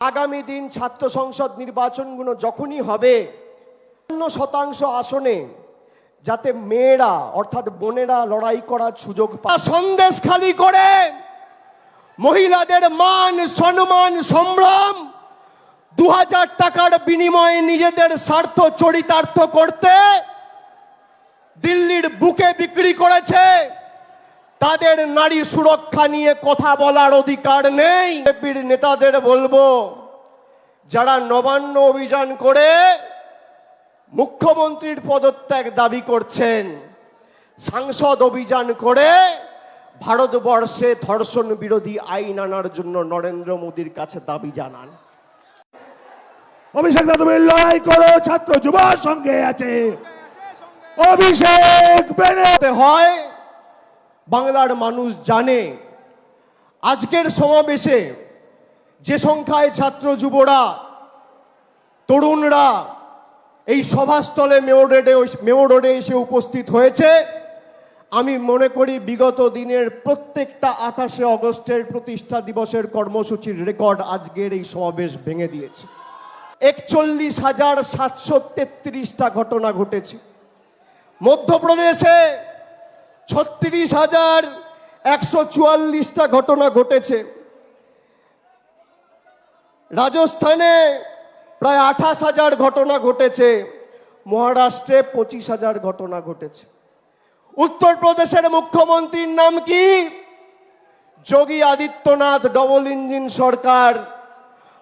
আগামী দিন ছাত্র সংসদ নির্বাচনগুলো যখনই হবে অন্য শতাংশ আসনে যাতে মেয়েরা, অর্থাৎ বোনেরা লড়াই করার সুযোগ পায় সন্দেশ খালি করে মহিলাদের মান, সম্মান, সম্ভ্রম দু হাজার টাকার বিনিময়ে নিজেদের স্বার্থ চরিতার্থ করতে দিল্লির বুকে বিক্রি করেছে। তাদের নারী সুরক্ষা নিয়ে কথা বলার অধিকার নেই। বিজেপির নেতাদের বলব যারা নবান্ন অভিযান করে মুখ্যমন্ত্রীর পদত্যাগ দাবি করছেন সাংসদ অভিযান করে ভারতবর্ষে ধর্ষণ বিরোধী আইন আনার জন্য নরেন্দ্র মোদীর কাছে দাবি জানান। অভিষেক তুমি লড়াই করো ছাত্র যুব সঙ্গে আছে। অভিষেক হয় বাংলার মানুষ জানে। আজকের সমাবেশে যে সংখ্যায় ছাত্র যুবরা, তরুণরা এই সভাস্থলে মেয়র রোডে মেয়র রোডে এসে উপস্থিত হয়েছে। আমি মনে করি বিগত দিনের প্রত্যেকটা আঠাশে অগস্টের প্রতিষ্ঠা দিবসের কর্মসূচির রেকর্ড আজকের এই সমাবেশ ভেঙে দিয়েছে। একচল্লিশ হাজার সাতশো তেত্রিশটা ঘটনা ঘটেছে। মধ্যপ্রদেশে ছত্রিশ হাজার একশো চুয়াল্লিশটা ঘটনা ঘটেছে। রাজস্থানে প্রায় আঠাশ হাজার ঘটনা ঘটেছে। মহারাষ্ট্রে পঁচিশ হাজার ঘটনা ঘটেছে। উত্তরপ্রদেশের মুখ্যমন্ত্রীর নাম কি? যোগী আদিত্যনাথ ডবল ইঞ্জিন সরকার।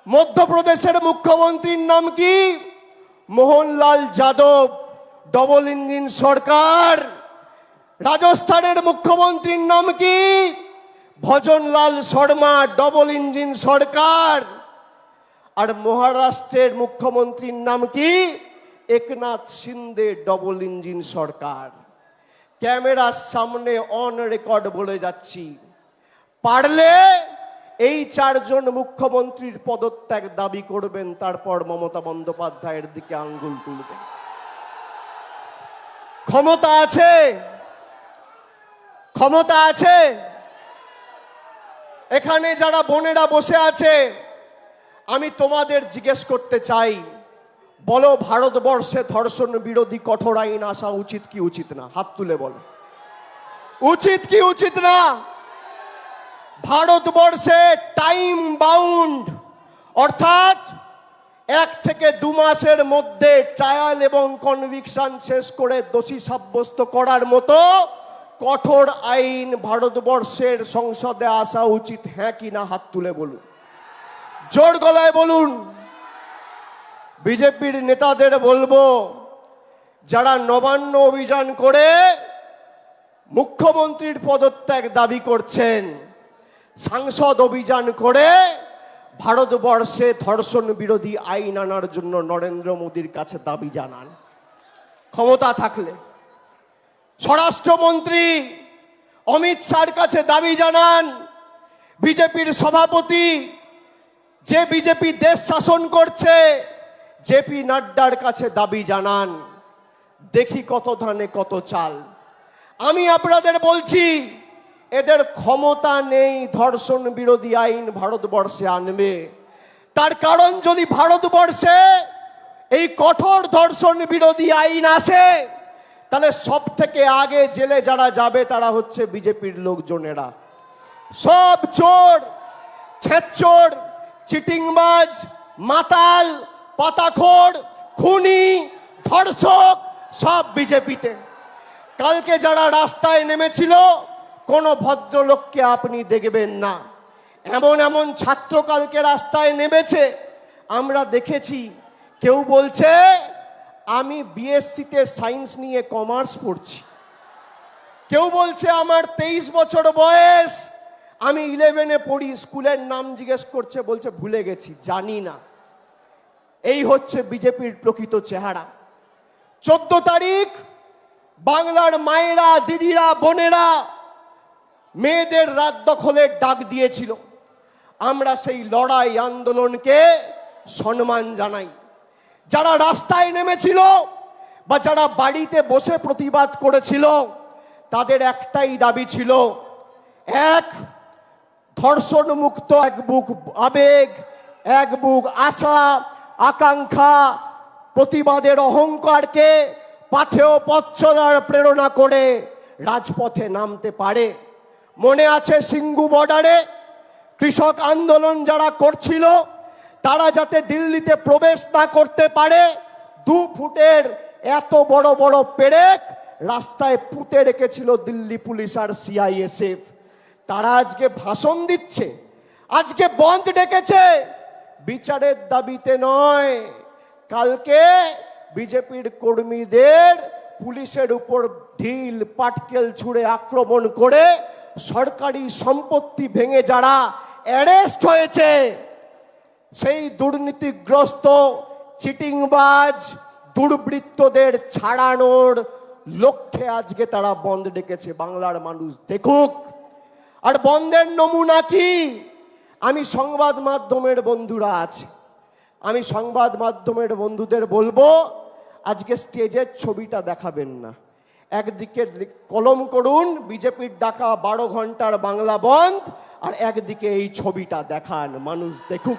মধ্যপ্রদেশের মুখ্যমন্ত্রীর নাম কি? মোহনলাল যাদব ডবল ইঞ্জিন সরকার। রাজস্থানের মুখ্যমন্ত্রীর নাম কি? ভজনলাল শর্মা ডবল ইঞ্জিন সরকার। আর মহারাষ্ট্রের মুখ্যমন্ত্রীর নাম কি? একনাথ সিন্দে ডবল ইঞ্জিন সরকার। ক্যামেরার সামনে অন রেকর্ড বলে যাচ্ছি। পারলে এই চারজন মুখ্যমন্ত্রীর পদত্যাগ দাবি করবেন, তারপর মমতা বন্দ্যোপাধ্যায়ের দিকে আঙ্গুল তুলবেন। ক্ষমতা আছে। ক্ষমতা আছে? এখানে যারা বোনেরা বসে আছে, আমি তোমাদের জিজ্ঞেস করতে চাই, বলো ভারতবর্ষে ধর্ষণ বিরোধী কঠোর আইন আসা উচিত কি উচিত না? হাত তুলে বলো। উচিত কি উচিত না? ভারতবর্ষে টাইম বাউন্ড অর্থাৎ এক থেকে দু মাসের মধ্যে ট্রায়াল এবং কনভিকশন শেষ করে দোষী সাব্যস্ত করার মতো কঠোর আইন ভারতবর্ষের সংসদে আসা উচিত হ্যাঁ কি না হাত তুলে বলুন। জোর গলায় বলুন। বিজেপির নেতাদের বলব, যারা নবান্ন অভিযান করে মুখ্যমন্ত্রীর পদত্যাগ দাবি করছেন, সাংসদ অভিযান করে ভারতবর্ষে ধর্ষণ বিরোধী আইন আনার জন্য নরেন্দ্র মোদীর কাছে দাবি জানান। ক্ষমতা থাকলে। স্বরাষ্ট্রমন্ত্রী অমিত শাহর কাছে দাবি জানান, বিজেপির সভাপতি যে বিজেপি দেশ শাসন করছে, জেপি নাড্ডার কাছে দাবি জানান। দেখি কত ধানে কত চাল। আমি আপনাদের বলছি, এদের ক্ষমতা নেই ধর্ষণ বিরোধী আইন ভারতবর্ষে আনবে। তার কারণ যদি ভারতবর্ষে এই কঠোর ধর্ষণ বিরোধী আইন আসে তাহলে সব থেকে আগে জেলে যারা যাবে তারা হচ্ছে বিজেপির লোকজনেরা। সব চোর, ছেচোর, চিটিংবাজ, মাতাল, পাতাখোর, খুনি, ধর্ষক, সব বিজেপিতে। কালকে যারা রাস্তায় নেমেছিল, কোনো ভদ্রলোককে আপনি দেখবেন না। এমন এমন ছাত্র কালকে রাস্তায় নেমেছে, আমরা দেখেছি, কেউ বলছে আমি বিএসসিতে সায়েন্স নিয়ে কমার্স পড়ছি। কেউ বলছে আমার তেইশ বছর বয়স। আমি ইলেভেনে পড়ি, স্কুলের নাম জিজ্ঞেস করছে, বলছে ভুলে গেছি, জানি না। এই হচ্ছে বিজেপির প্রকৃত চেহারা। চোদ্দ তারিখ, বাংলার মায়েরা, দিদিরা, বোনেরা মেয়েদের রাত দখলের ডাক দিয়েছিল। আমরা সেই লড়াই আন্দোলনকে সম্মান জানাই। যারা রাস্তায় নেমেছিল বা যারা বাড়িতে বসে প্রতিবাদ করেছিল, তাদের একটাই দাবি ছিল, এক ধর্ষণ মুক্ত এক বুক আবেগ, এক বুক আশা, আকাঙ্ক্ষা, প্রতিবাদের অহংকারকে পাথেয় পথ প্রেরণা করে রাজপথে নামতে পারে। মনে আছে সিঙ্গু বর্ডারে কৃষক আন্দোলন যারা করছিল তারা যাতে দিল্লিতে প্রবেশ না করতে পারে, দু ফুটের এত বড় বড় পেরেক রাস্তায় পুঁতে রেখেছিল দিল্লি পুলিশ আর সিআইএসএফ। তারা আজকে ভাষণ দিচ্ছে, আজকে বন্ধ ডেকেছে। বিচারের দাবিতে নয়, কালকে বিজেপির কর্মীদের পুলিশের উপর ঢিল, পাটকেল ছুঁড়ে আক্রমণ করে সরকারি সম্পত্তি ভেঙে যারা অ্যারেস্ট হয়েছে। সেই দুর্নীতিগ্রস্ত, চিটিংবাজ, দুর্বৃত্তদের ছাড়ানোর লক্ষ্যে আজকে তারা বন্ধ ডেকেছে বাংলার মানুষ। দেখুক, আর বন্ধের নমুনা কি? আমি সংবাদ মাধ্যমের বন্ধুরা আছে। আমি সংবাদ মাধ্যমের বন্ধুদের বলব, আজকে স্টেজের ছবিটা দেখাবেন না। একদিকে কলম করুন, বিজেপির ডাকা বারো ঘণ্টার বাংলা বন্ধ, আর একদিকে এই ছবিটা দেখান মানুষ। দেখুক।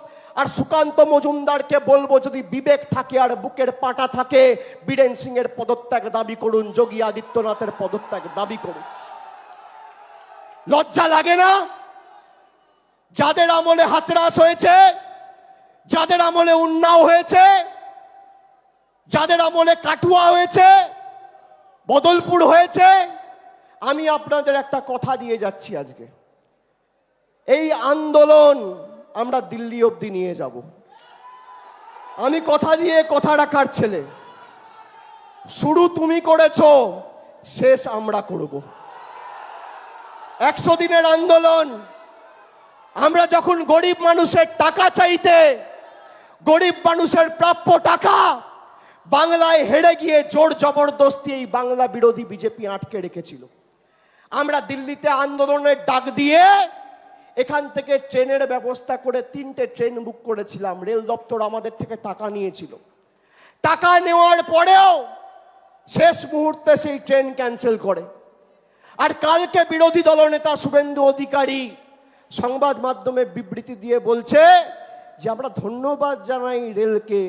আর সুকান্ত মজুমদারকে বলব, যদি বিবেক থাকে আর বুকের পাটা থাকে, বীরেন সিং এর পদত্যাগ দাবি করুন, যোগী আদিত্যনাথের পদত্যাগ দাবি করুন। লজ্জা লাগে না? যাদের আমলে হাতরাস হয়েছে, যাদের আমলে উন্নাও হয়েছে, যাদের আমলে কাটুয়া হয়েছে, বদলপুর হয়েছে, আমি আপনাদের একটা কথা দিয়ে যাচ্ছি আজকে। এই আন্দোলন আমরা দিল্লি অবধি নিয়ে যাব। আমি কথা দিয়ে কথা রাখার ছেলে। শুরু তুমি করেছ, শেষ আমরা করব। একশো দিনের আন্দোলন, আমরা যখন গরিব মানুষের টাকা চাইতে, গরিব মানুষের প্রাপ্য টাকা, বাংলায় হেরে গিয়ে জোর জবরদস্তি এই বাংলা বিরোধী বিজেপি আটকে রেখেছিল। আমরা দিল্লিতে আন্দোলনের ডাক দিয়ে এখান থেকে ট্রেনের ব্যবস্থা করে তিনটে ট্রেন বুক করেছিলাম। রেল দপ্তর আমাদের থেকে টাকা নিয়েছিল। টাকা নেওয়ার পরেও শেষ মুহূর্তে সেই ট্রেন ক্যান্সেল করে। আর কালকে বিরোধী দলনেতা শুভেন্দু অধিকারী সংবাদ মাধ্যমে বিবৃতি দিয়ে বলছে যে, আমরা ধন্যবাদ জানাই রেলকে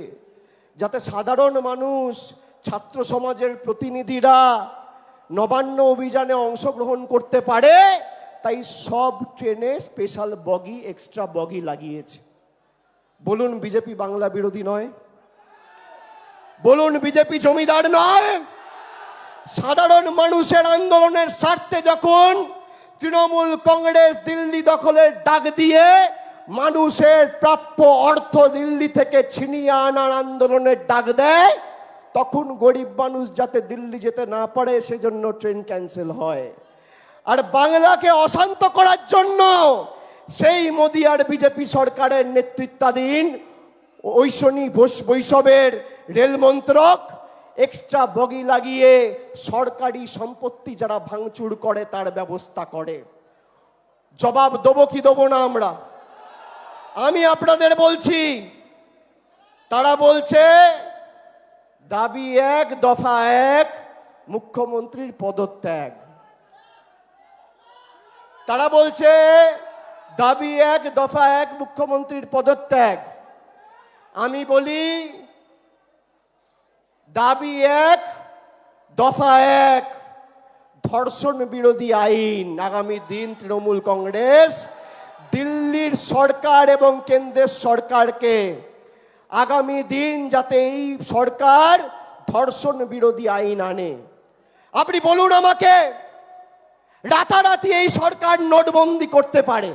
যাতে সাধারণ মানুষ, ছাত্র সমাজের প্রতিনিধিরা নবান্ন অভিযানে অংশগ্রহণ করতে পারে। তাই সব ট্রেনে স্পেশাল বগি এক্সট্রা বগি লাগিয়েছে। বলুন বিজেপি বাংলা বিরোধী নয়। বলুন বিজেপি জমিদার নয়। সাধারণ মানুষের আন্দোলনের স্বার্থে যখন তৃণমূল কংগ্রেস দিল্লি দখলের ডাক দিয়ে মানুষের প্রাপ্য অর্থ দিল্লি থেকে ছিনিয়ে আনার আন্দোলনের ডাক দেয়, তখন গরিব মানুষ যাতে দিল্লি যেতে না পারে, সেজন্য ট্রেন ক্যান্সেল হয়। আর বাংলাকে অশান্ত করার জন্য সেই মোদী আর বিজেপি সরকারের নেতৃত্বাধীন ঐশনী বৈশ- বৈষবের রেল মন্ত্রক এক্সট্রা বগি লাগিয়ে সরকারি সম্পত্তি যারা ভাঙচুর করে তার ব্যবস্থা করে। জবাব দেবো কি দেবো না আমরা? আমি আপনাদের বলছি, তারা বলছে, দাবি এক, দফা এক, মুখ্যমন্ত্রীর পদত্যাগ। তারা বলছে, দাবি এক, দফা এক, মুখ্যমন্ত্রীর পদত্যাগ। আমি বলি, দাবি এক, দফা এক, ধর্ষণ বিরোধী আইন। আগামী দিন তৃণমূল কংগ্রেস দিল্লির সরকার এবং কেন্দ্রের সরকারকে আগামী দিন যাতে এই সরকার ধর্ষণ বিরোধী আইন আনে। আপনি বলুন আমাকে রাতারাতি এই সরকার নোটবন্দি করতে পারে।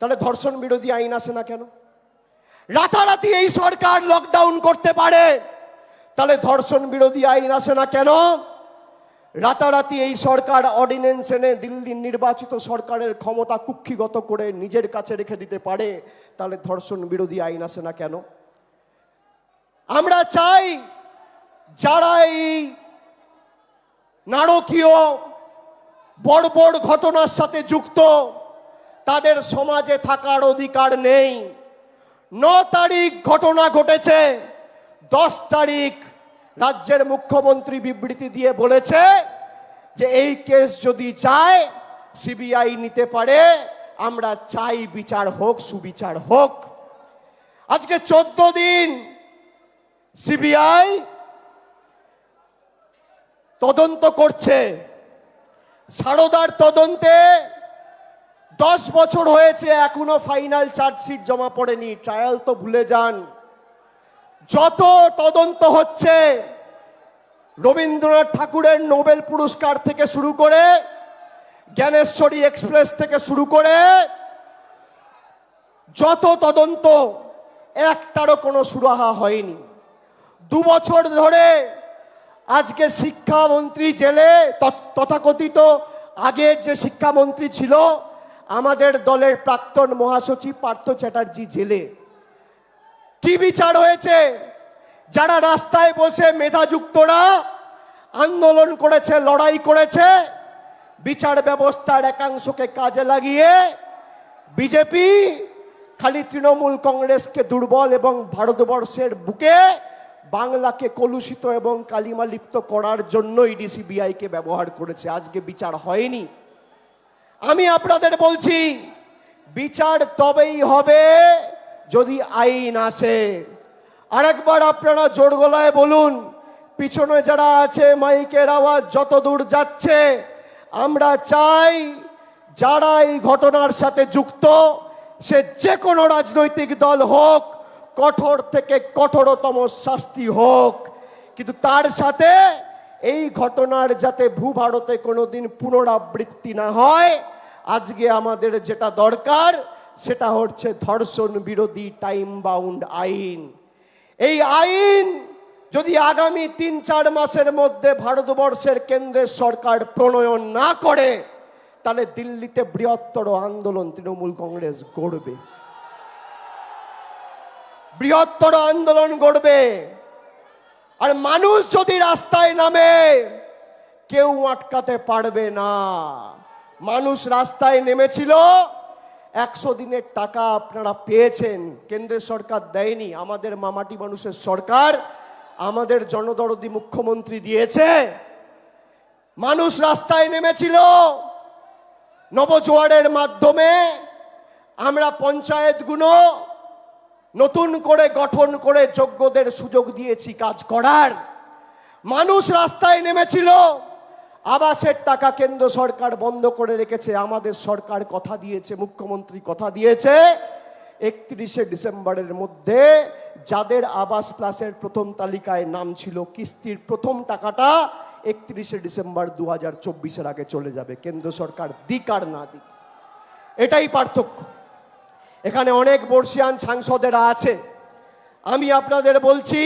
তাহলে ধর্ষণ বিরোধী আইন আসে না কেন? রাতারাতি এই সরকার লকডাউন করতে পারে। তাহলে ধর্ষণ বিরোধী আইন আসে না কেন? রাতারাতি এই সরকার অর্ডিন্যান্স এনে দিল্লির নির্বাচিত সরকারের ক্ষমতা কুক্ষিগত করে নিজের কাছে রেখে দিতে পারে। তাহলে ধর্ষণ বিরোধী আইন আসে না কেন? আমরা চাই যারা এই নারকীয় বড় বড় ঘটনার সাথে যুক্ত। তাদের সমাজে থাকার অধিকার নেই। ন তারিখ ঘটনা ঘটেছে। দশ তারিখ রাজ্যের মুখ্যমন্ত্রী বিবৃতি দিয়ে বলেছে যে এই কেস যদি চায়, সিবিআই নিতে পারে। আমরা চাই বিচার হোক, সুবিচার হোক। আজকে চোদ্দ দিন সিবিআই তদন্ত করছে। সারদার তদন্তে দশ বছর হয়েছে, এখনও ফাইনাল চার্জশিট জমা পড়েনি। ট্রায়াল তো ভুলে যান। যত তদন্ত হচ্ছে, রবীন্দ্রনাথ ঠাকুরের নোবেল পুরস্কার থেকে শুরু করে, জ্ঞানেশ্বরী এক্সপ্রেস থেকে শুরু করে, যত তদন্ত, একটারও কোনো সুরাহা হয়নি। দু বছর ধরে আজকে শিক্ষামন্ত্রী জেলে তথ- তথাকথিত আগের যে শিক্ষামন্ত্রী ছিল, আমাদের দলের প্রাক্তন মহাসচিব পার্থ চ্যাটার্জি জেলে। কি বিচার হয়েছে? যারা রাস্তায় বসে মেধাযুক্তরা আন্দোলন করেছে, লড়াই করেছে, বিচার ব্যবস্থার একাংশকে কাজে লাগিয়ে বিজেপি খালি তৃণমূল কংগ্রেসকে দুর্বল এবং ভারতবর্ষের বুকে বাংলাকে কলুষিত এবং কালিমা লিপ্ত করার জন্য ইডি সিবিআইকে ব্যবহার করেছে। আজকে বিচার হয়নি। আমি আপনাদের বলছি, বিচার তবেই হবে যদি আইন আসে। আরেকবার আপনারা জোর গলায় বলুন, পিছনে যারা আছে, মাইকের আওয়াজ যত দূর যাচ্ছে, আমরা চাই যারা এই ঘটনার সাথে যুক্ত, সে যে কোনো রাজনৈতিক দল হোক কঠোর থেকে কঠোরতম শাস্তি হোক। কিন্তু তার সাথে এই ঘটনার যাতে ভূভারতে কোনোদিন পুনরাবৃত্তি না হয়, আজকে আমাদের যেটা দরকার, সেটা হচ্ছে ধর্ষণ বিরোধী টাইম বাউন্ড আইন। এই আইন যদি আগামী তিন চার মাসের মধ্যে ভারতবর্ষের কেন্দ্রের সরকার প্রণয়ন না করে, তাহলে দিল্লিতে বৃহত্তর আন্দোলন তৃণমূল কংগ্রেস গড়বে। বৃহত্তর আন্দোলন গড়বে। আর মানুষ যদি রাস্তায় নামে, কেউ আটকাতে পারবে না। মানুষ রাস্তায় নেমেছিল, একশো দিনের টাকা আপনারা পেয়েছেন। কেন্দ্রের সরকার দেয়নি, আমাদের মামাটি মানুষের সরকার আমাদের জনদরদি মুখ্যমন্ত্রী দিয়েছে। মানুষ রাস্তায় নেমেছিল, নবজোয়ারের মাধ্যমে আমরা পঞ্চায়েতগুলো নতুন করে গঠন করে যোগ্যদের সুযোগ দিয়েছি কাজ করার। মানুষ রাস্তায় নেমেছিল। আবাসের টাকা কেন্দ্র সরকার বন্ধ করে রেখেছে, আমাদের সরকার কথা দিয়েছে, মুখ্যমন্ত্রী কথা দিয়েছে। একত্রিশে ডিসেম্বরের মধ্যে যাদের আবাস প্লাসের প্রথম তালিকায় নাম ছিল, কিস্তির প্রথম টাকাটা একত্রিশে ডিসেম্বর দু হাজার চব্বিশের আগে চলে যাবে। কেন্দ্র সরকার দিক আর না দিক। এটাই পার্থক্য। এখানে অনেক বর্ষিয়ান সাংসদেরা আছে। আমি আপনাদের বলছি,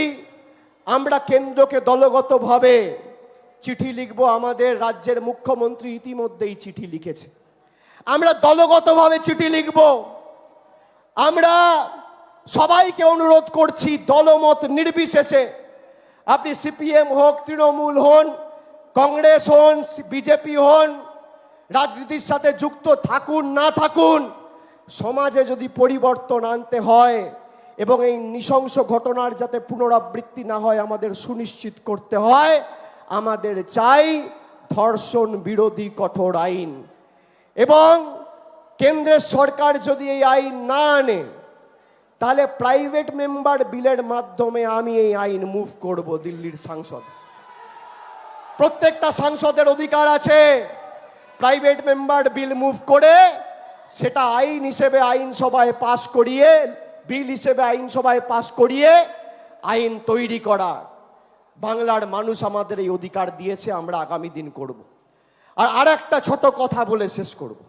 আমরা কেন্দ্রকে দলগতভাবে চিঠি লিখব, আমাদের রাজ্যের মুখ্যমন্ত্রী ইতিমধ্যেই চিঠি লিখেছে। আমরা দলগতভাবে চিঠি লিখব। আমরা সবাইকে অনুরোধ করছি, দলমত নির্বিশেষে আপনি সিপিএম হোক, তৃণমূল হন, কংগ্রেস হন, বিজেপি হন, রাজনীতির সাথে যুক্ত থাকুন, না থাকুন সমাজে যদি পরিবর্তন আনতে হয় এবং এই নৃশংস ঘটনার যাতে পুনরাবৃত্তি না হয়, আমাদের সুনিশ্চিত করতে হয়, আমাদের চাই ধর্ষণ বিরোধী কঠোর আইন। এবং কেন্দ্রের সরকার যদি এই আইন না আনে, তাহলে প্রাইভেট মেম্বার বিলের মাধ্যমে আমি এই আইন মুভ করব দিল্লির সাংসদ। প্রত্যেকটা সাংসদের অধিকার আছে, প্রাইভেট মেম্বার বিল মুভ করে সেটা আইন হিসেবে আইনসভায় পাশ করিয়ে, বিল হিসেবে আইনসভায় পাশ করিয়ে আইন তৈরি করা। বাংলার মানুষ আমাদের এই অধিকার দিয়েছে, আমরা আগামী দিন করব। আর আর একটা ছোট কথা বলে শেষ করব।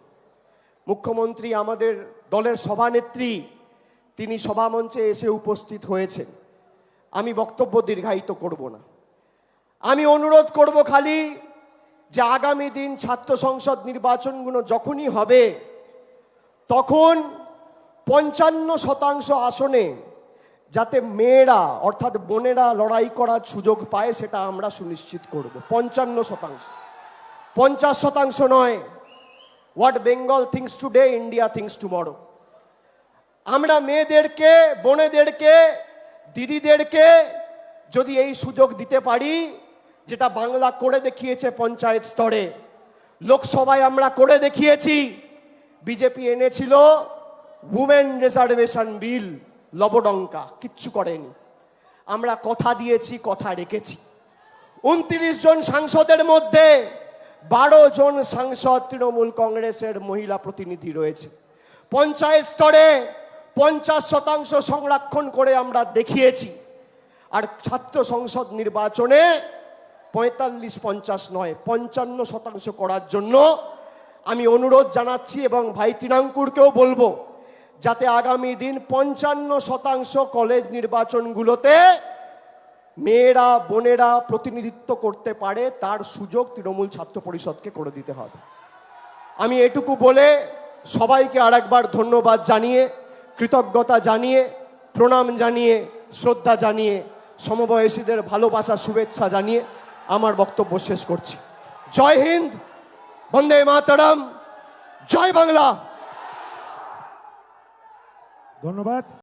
মুখ্যমন্ত্রী আমাদের দলের সভানেত্রী, তিনি সভামঞ্চে এসে উপস্থিত হয়েছেন। আমি বক্তব্য দীর্ঘায়িত করব না। আমি অনুরোধ করব খালি যে আগামী দিন ছাত্র সংসদ নির্বাচনগুলো যখনই হবে তখন পঞ্চান্ন শতাংশ আসনে যাতে মেয়েরা, অর্থাৎ বোনেরা লড়াই করার সুযোগ পায়, সেটা আমরা সুনিশ্চিত করব। পঞ্চান্ন শতাংশ। পঞ্চাশ শতাংশ নয়। What Bengal thinks today India thinks tomorrow আমরা মেয়েদেরকে, বোনেদেরকে, দিদিদেরকে যদি এই সুযোগ দিতে পারি, যেটা বাংলা করে দেখিয়েছে পঞ্চায়েত স্তরে, লোকসভায় আমরা করে দেখিয়েছি বিজেপি এনেছিল উমেন রিজার্ভেশন বিল লবডঙ্কা, কিচ্ছু করেনি। আমরা কথা দিয়েছি, কথা রেখেছি। উনত্রিশ জন সাংসদের মধ্যে বারো জন সাংসদ তৃণমূল কংগ্রেসের মহিলা প্রতিনিধি রয়েছে। পঞ্চায়েত স্তরে পঞ্চাশ শতাংশ সংরক্ষণ করে আমরা দেখিয়েছি। আর ছাত্র সংসদ নির্বাচনে পঁয়তাল্লিশ পঞ্চাশ নয়, পঞ্চান্ন শতাংশ করার জন্য আমি অনুরোধ জানাচ্ছি এবং ভাই তৃণাঙ্কুরকেও বলব, যাতে আগামী দিন পঞ্চান্ন শতাংশ কলেজ নির্বাচনগুলোতে মেয়েরা, বোনেরা প্রতিনিধিত্ব করতে পারে, তার সুযোগ তৃণমূল ছাত্র পরিষদকে করে দিতে হবে। আমি এটুকু বলে সবাইকে আরেকবার ধন্যবাদ জানিয়ে, কৃতজ্ঞতা জানিয়ে, প্রণাম জানিয়ে, শ্রদ্ধা জানিয়ে, সমবয়সীদের ভালোবাসা, শুভেচ্ছা জানিয়ে আমার বক্তব্য শেষ করছি। জয় হিন্দ! বন্দে মাতারাম জয় বাংলা। ধন্যবাদ।